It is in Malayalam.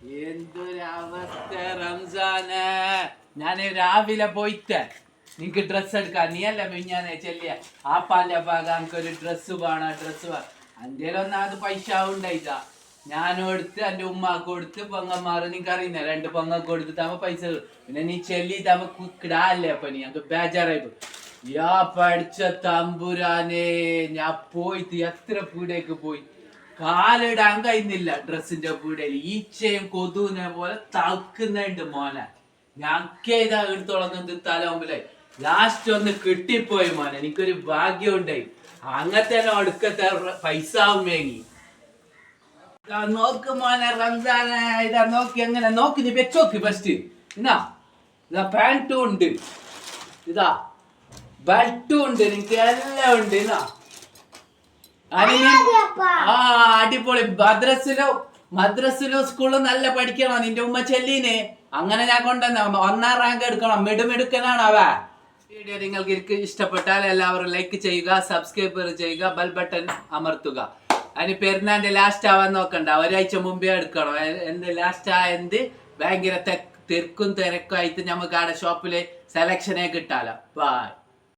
എന്തൊരവസ്ഥ റംസാന്? ഞാൻ രാവിലെ പോയിട്ട് നിങ്ങക്ക് ഡ്രസ് എടുക്കാൻ നീ അല്ല മിഞ്ഞാനെ ചെല്ലിയ. ആപ്പാന്റെ ഭാഗം എനിക്ക് ഒരു ഡ്രസ്സ് വേണം ഡ്രസ്സ് വേണം എന്റെ ഒന്നാമത് പൈസ ഉണ്ടായിട്ടാ. ഞാനും എടുത്ത് എന്റെ ഉമ്മാക്ക് കൊടുത്ത് പൊങ്ങന്മാർ നിനക്ക് അറിയുന്ന? രണ്ട് പൊങ്ങക്ക് കൊടുത്തിട്ട് പൈസ പിന്നെ നീ ചെല്ലി കിടാല്ലേ അപ്പൊ നീ? ഞങ്ങൾക്ക് ബേജാറായി പോയി. യാ പഠിച്ച തമ്പുരാനെ ഞാൻ പോയിട്ട് എത്ര പീടേക്ക് പോയി? കാലിടാൻ കഴിയുന്നില്ല. ഡ്രസ്സിന്റെ പീടയിൽ ഈച്ചയും കൊതുവിനെ പോലെ തളക്കുന്നുണ്ട് മോനെ. ഞക്കെ ഇതാ എടുത്തോളം തലമുമ്പിലായി ലാസ്റ്റ് ഒന്ന് കിട്ടിപ്പോയി മോനെ. എനിക്കൊരു ഭാഗ്യം ഉണ്ടായി അങ്ങനത്തെ അടുക്കത്തെ പൈസ മേങ്ങി നോക്ക് മോനെ റംസാന. നോക്കി എങ്ങനെ? നോക്കി നീ വെച്ചോക്ക് ഫസ്റ്റ് എന്നാ? ഇതാ പാന്റും ഉണ്ട്. ഇതാ ബെൽറ്റും ഉണ്ട്. എനിക്ക് എല്ലാം ഉണ്ട്. എന്നാ? ആ അടിപൊളി. മദ്രസിലോ മദ്രസിലോ സ്കൂളിലോ നല്ല പഠിക്കണം നിന്റെ ഉമ്മ ചെല്ലീനെ. അങ്ങനെ ഞാൻ കൊണ്ടുവന്ന ഒന്നാം റാങ്ക് എടുക്കണം. മിടുമിടുക്കനാണ് അവ വീഡിയോ നിങ്ങൾക്ക് എനിക്ക് ഇഷ്ടപ്പെട്ടാൽ എല്ലാവരും ലൈക്ക് ചെയ്യുക സബ്സ്ക്രൈബ് ചെയ്യുക ബെൽ ബട്ടൺ അമർത്തുക. അതിന് പെരുന്നാന്റെ ലാസ്റ്റ് ആവാൻ നോക്കണ്ട. ഒരാഴ്ച മുമ്പേ എടുക്കണം. എന്ത് ലാസ്റ്റ് ആയത് ഭയങ്കര തിരക്കും തിരക്കും ആയിട്ട് നമുക്ക് ആടെ ഷോപ്പിൽ സെലക്ഷനെ കിട്ടാലോ. ബൈ